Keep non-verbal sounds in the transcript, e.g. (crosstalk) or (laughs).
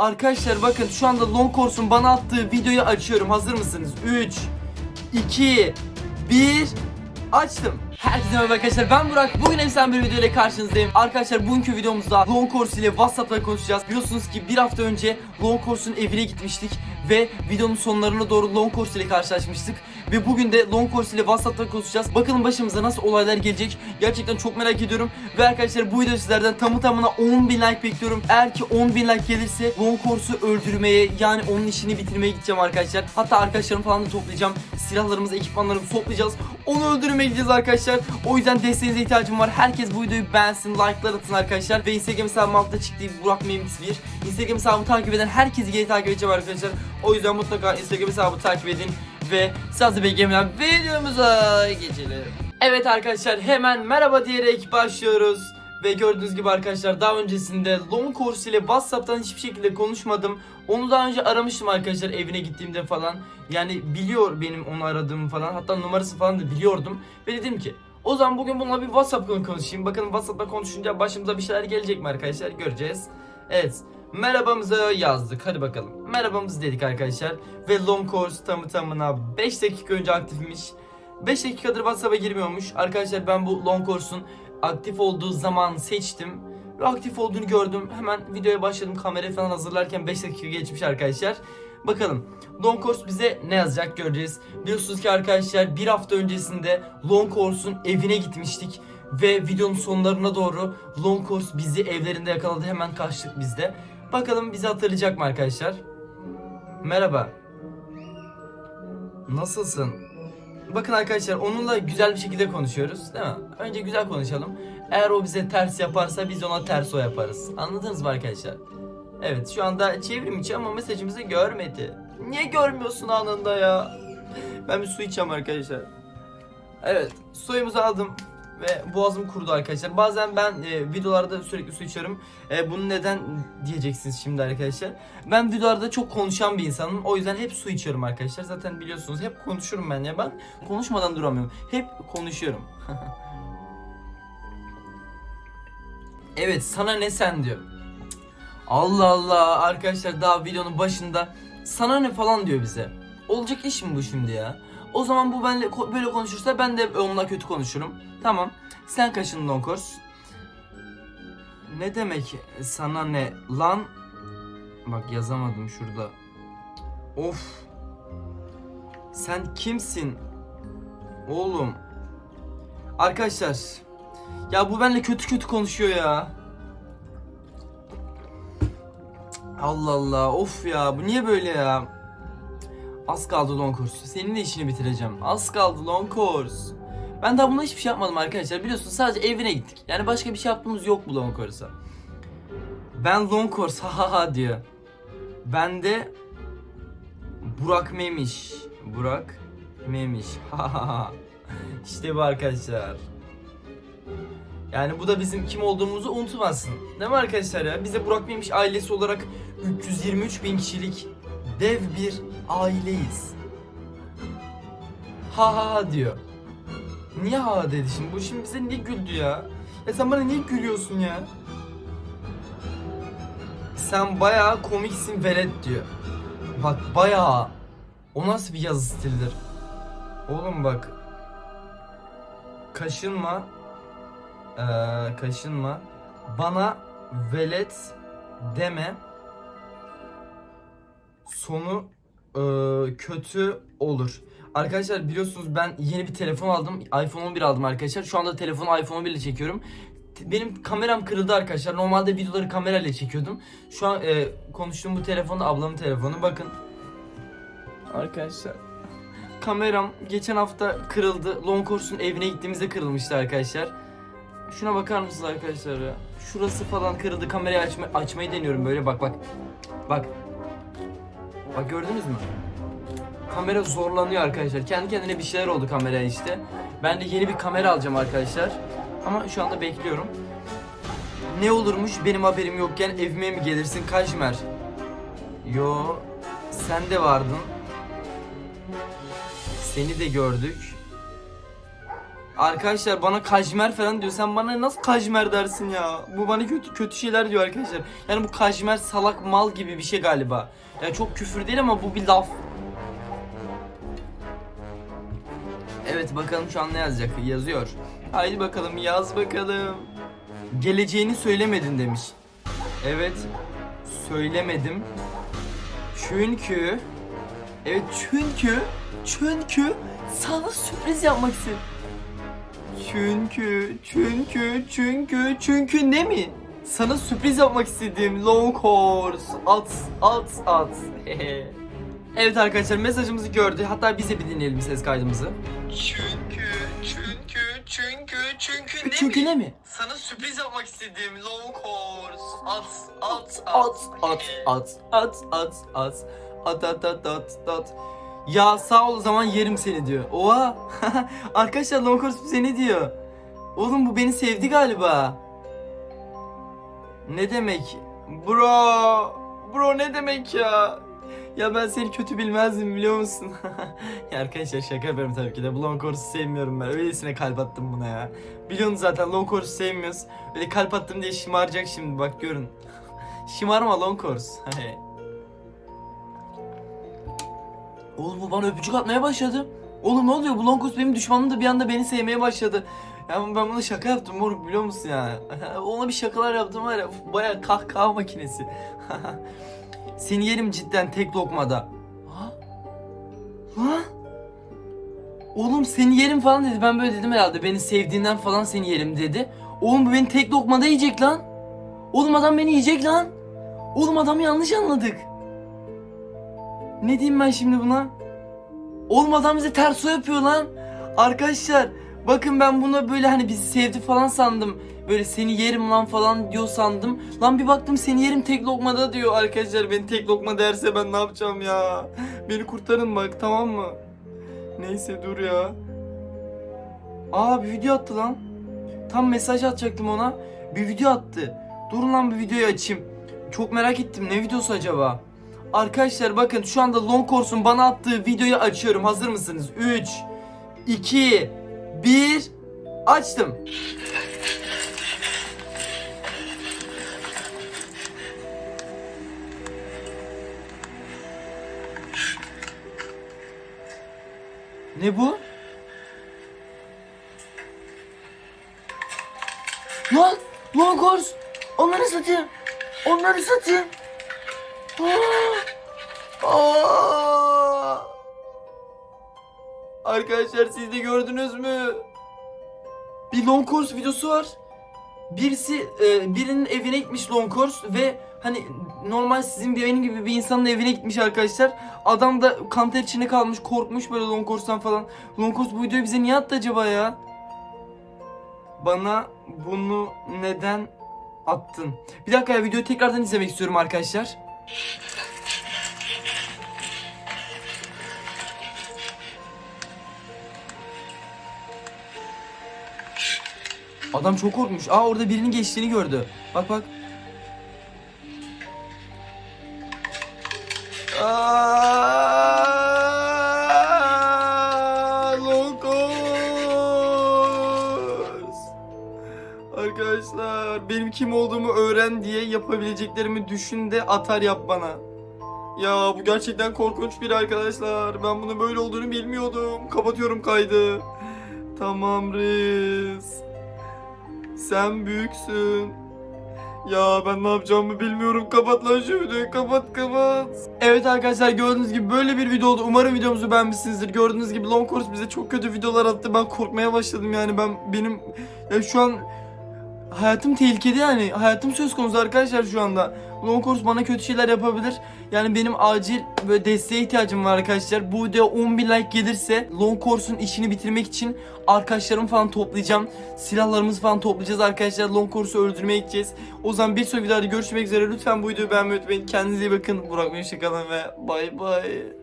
Arkadaşlar bakın şu anda Long Course'un bana attığı videoyu açıyorum. Hazır mısınız? 3 2 1 Açtım. Herkese merhaba arkadaşlar ben Burak. Bugün efsane bir video ile karşınızdayım. Arkadaşlar bugünkü videomuzda Long Course ile WhatsApp'ta konuşacağız. Biliyorsunuz ki bir hafta önce Long Course'un evine gitmiştik ve videonun sonlarına doğru Long Course ile karşılaşmıştık. Ve bugün de Long Course ile WhatsApp'ta konuşacağız. Bakalım başımıza nasıl olaylar gelecek. Gerçekten çok merak ediyorum. Ve arkadaşlar bu video sizlerden tamı tamına 10.000 like bekliyorum. Eğer ki 10.000 like gelirse Long Course'u öldürmeye yani onun işini bitirmeye gideceğim arkadaşlar. Hatta arkadaşlarımı falan da toplayacağım. Silahlarımızı, ekipmanlarımızı toplayacağız. Onu öldürmeye gideceğiz arkadaşlar. O yüzden desteğinize ihtiyacım var. Herkes bu videoyu beğensin, like'lar atın arkadaşlar. Ve Instagram hesabım altta çıktı Burak Memix 1. Instagram hesabımı takip eden herkesi geri takip edeceğim arkadaşlar. O yüzden mutlaka Instagram hesabımı takip edin. Ve sizi beklemeden videomuza geçelim. Evet arkadaşlar hemen merhaba diyerek başlıyoruz. Ve gördüğünüz gibi arkadaşlar daha öncesinde Long Course ile Whatsapp'tan hiçbir şekilde konuşmadım. Onu daha önce aramıştım arkadaşlar evine gittiğimde falan. Yani biliyor benim onu aradığımı falan. Hatta numarası falan da biliyordum. Ve dedim ki o zaman bugün bununla bir WhatsApp konu konuşayım. Bakın WhatsApp'ta konuşunca başımıza bir şeyler gelecek mi arkadaşlar göreceğiz. Evet. Merhabamızı yazdık. Hadi bakalım. Merhabamızı dedik arkadaşlar. Ve Long Course tamı tamına 5 dakika önce aktifmiş. 5 dakikadır WhatsApp'a girmiyormuş. Arkadaşlar ben bu Long Course'un aktif olduğu zaman seçtim. Ve aktif olduğunu gördüm. Hemen videoya başladım. Kamerayı falan hazırlarken 5 dakika geçmiş arkadaşlar. Bakalım Long Course bize ne yazacak göreceğiz. Biliyorsunuz ki arkadaşlar bir hafta öncesinde Long Course'un evine gitmiştik. Ve videonun sonlarına doğru Long Course bizi evlerinde yakaladı. Hemen kaçtık biz de. Bakalım bizi hatırlayacak mı arkadaşlar? Merhaba. Nasılsın? Bakın arkadaşlar onunla güzel bir şekilde konuşuyoruz değil mi? Önce güzel konuşalım. Eğer o bize ters yaparsa biz ona ters o yaparız. Anladınız mı arkadaşlar? Evet şu anda çevrim içi ama mesajımızı görmedi. Niye görmüyorsun anında ya? Ben bir su içeceğim arkadaşlar. Evet suyumuzu aldım ve boğazım kurudu arkadaşlar. Bazen ben e, videolarda sürekli su içiyorum. E, bunu neden diyeceksiniz şimdi arkadaşlar. Ben videolarda çok konuşan bir insanım. O yüzden hep su içiyorum arkadaşlar. Zaten biliyorsunuz hep konuşurum ben ya. Ben konuşmadan duramıyorum. Hep konuşuyorum. (laughs) evet sana ne sen diyor. Allah Allah arkadaşlar daha videonun başında sana ne falan diyor bize. Olacak iş mi bu şimdi ya? O zaman bu benle böyle konuşursa ben de onunla kötü konuşurum. Tamam. Sen kaşın Donkors. Ne demek sana ne lan? Bak yazamadım şurada. Of. Sen kimsin? Oğlum. Arkadaşlar. Ya bu benle kötü kötü konuşuyor ya. Allah Allah of ya bu niye böyle ya? Az kaldı long course. Senin de işini bitireceğim. Az kaldı long course. Ben daha buna hiçbir şey yapmadım arkadaşlar. Biliyorsunuz sadece evine gittik. Yani başka bir şey yaptığımız yok bu long course'a. Ben long course ha ha diyor. Ben de Burak Memiş. Burak Memiş. Ha ha ha. İşte bu arkadaşlar. Yani bu da bizim kim olduğumuzu unutmasın. Değil mi arkadaşlar ya? Biz de Burak Meymiş ailesi olarak 323 bin kişilik dev bir aileyiz. Ha ha ha diyor. Niye ha dedi şimdi? Bu şimdi bize niye güldü ya? Ya sen bana niye gülüyorsun ya? Sen bayağı komiksin velet diyor. Bak bayağı. O nasıl bir yazı stilidir? Oğlum bak. Kaşınma. Ee, kaşınma. Bana velet deme. Sonu e, kötü olur. Arkadaşlar biliyorsunuz ben yeni bir telefon aldım. iPhone 11 aldım arkadaşlar. Şu anda telefonu iPhone 11 ile çekiyorum. Benim kameram kırıldı arkadaşlar. Normalde videoları kamerayla çekiyordum. Şu an e, konuştuğum bu telefon da ablamın telefonu. Bakın. Arkadaşlar. Kameram geçen hafta kırıldı. Long Course'un evine gittiğimizde kırılmıştı arkadaşlar. Şuna bakar mısınız arkadaşlar? Şurası falan kırıldı. Kamerayı açma, açmayı deniyorum böyle bak bak. Bak. Bak gördünüz mü? Kamera zorlanıyor arkadaşlar. Kendi kendine bir şeyler oldu kameraya işte. Ben de yeni bir kamera alacağım arkadaşlar. Ama şu anda bekliyorum. Ne olurmuş benim haberim yokken evime mi gelirsin Kajmer? Yo sen de vardın. Seni de gördük. Arkadaşlar bana kajmer falan diyor. Sen bana nasıl kajmer dersin ya? Bu bana kötü kötü şeyler diyor arkadaşlar. Yani bu kajmer salak mal gibi bir şey galiba. Yani çok küfür değil ama bu bir laf. Evet bakalım şu an ne yazacak? Yazıyor. Haydi bakalım yaz bakalım. Geleceğini söylemedin demiş. Evet. Söylemedim. Çünkü Evet çünkü çünkü sana sürpriz yapmak istedim. Çünkü çünkü çünkü çünkü ne mi? Sana sürpriz yapmak istedim. Long horse. At at at. (laughs) evet arkadaşlar mesajımızı gördü. Hatta bize bir dinleyelim ses kaydımızı. Çünkü, çünkü, çünkü, çünkü ne Çünkü mi? ne mi? Sana sürpriz yapmak istediğim low course. At, at, at. At, at, at, at, at. At, at, at, at, at. Ya sağ ol o zaman yerim seni diyor. Oha. (laughs) Arkadaşlar long course bize ne diyor? Oğlum bu beni sevdi galiba. Ne demek? Bro. Bro ne demek ya? Ya ben seni kötü bilmezdim biliyor musun? (laughs) ya arkadaşlar şaka yapıyorum tabii ki de. Long Horse'u sevmiyorum ben. Öylesine kalp attım buna ya. Biliyorsunuz zaten Long Horse'u sevmiyoruz. Öyle kalp attım diye şımaracak şimdi bak görün. (laughs) Şımarma Long Horse. Oğlum bu bana öpücük atmaya başladı. Oğlum ne oluyor? Bu Longus benim düşmanım da bir anda beni sevmeye başladı. Ya ben buna şaka yaptım moruk biliyor musun ya? (laughs) Ona bir şakalar yaptım var ya baya kahkaha makinesi. Seni yerim cidden tek lokmada. Ha? Ha? Oğlum seni yerim falan dedi. Ben böyle dedim herhalde. Beni sevdiğinden falan seni yerim dedi. Oğlum bu beni tek lokmada yiyecek lan. Oğlum adam beni yiyecek lan. Oğlum adamı yanlış anladık. Ne diyeyim ben şimdi buna? Oğlum adam bize ters o yapıyor lan. Arkadaşlar bakın ben buna böyle hani bizi sevdi falan sandım. Böyle seni yerim lan falan diyor sandım. Lan bir baktım seni yerim tek lokmada diyor arkadaşlar. Beni tek lokma derse ben ne yapacağım ya? Beni kurtarın bak tamam mı? Neyse dur ya. Aa bir video attı lan. Tam mesaj atacaktım ona. Bir video attı. Durun lan bir videoyu açayım. Çok merak ettim. Ne videosu acaba? Arkadaşlar bakın şu anda Long Course'un bana attığı videoyu açıyorum. Hazır mısınız? 3 2 1 Açtım. Ne bu? Lan! Long Course! Onları satayım. Onları satayım. Aa! Aa! Arkadaşlar siz de gördünüz mü? Bir long course videosu var. Birisi e, birinin evine gitmiş long course ve hani normal sizin bir benim gibi bir insanın evine gitmiş arkadaşlar. Adam da kanter içinde kalmış, korkmuş böyle long course'tan falan. Long course bu videoyu bize niye attı acaba ya? Bana bunu neden attın? Bir dakika ya videoyu tekrardan izlemek istiyorum arkadaşlar. Adam çok korkmuş. Aa orada birinin geçtiğini gördü. Bak bak. Aa, Locos. Arkadaşlar benim kim olduğumu öğren diye yapabileceklerimi düşün de atar yap bana. Ya bu gerçekten korkunç bir arkadaşlar. Ben bunun böyle olduğunu bilmiyordum. Kapatıyorum kaydı. Tamam Riz. Sen büyüksün. Ya ben ne yapacağımı bilmiyorum. Kapat lan şu videoyu. Kapat kapat. Evet arkadaşlar gördüğünüz gibi böyle bir video oldu. Umarım videomuzu beğenmişsinizdir. Gördüğünüz gibi Long Course bize çok kötü videolar attı. Ben korkmaya başladım yani. Ben benim ya şu an hayatım tehlikede yani. Hayatım söz konusu arkadaşlar şu anda. Long Course bana kötü şeyler yapabilir. Yani benim acil böyle desteğe ihtiyacım var arkadaşlar. Bu video 10.000 like gelirse Long Course'un işini bitirmek için arkadaşlarımı falan toplayacağım. Silahlarımızı falan toplayacağız arkadaşlar. Long Course'u öldürmeye gideceğiz. O zaman bir sonraki videoda görüşmek üzere. Lütfen bu videoyu beğenmeyi unutmayın. Kendinize iyi bakın. Burak Bey hoşçakalın ve bay bay.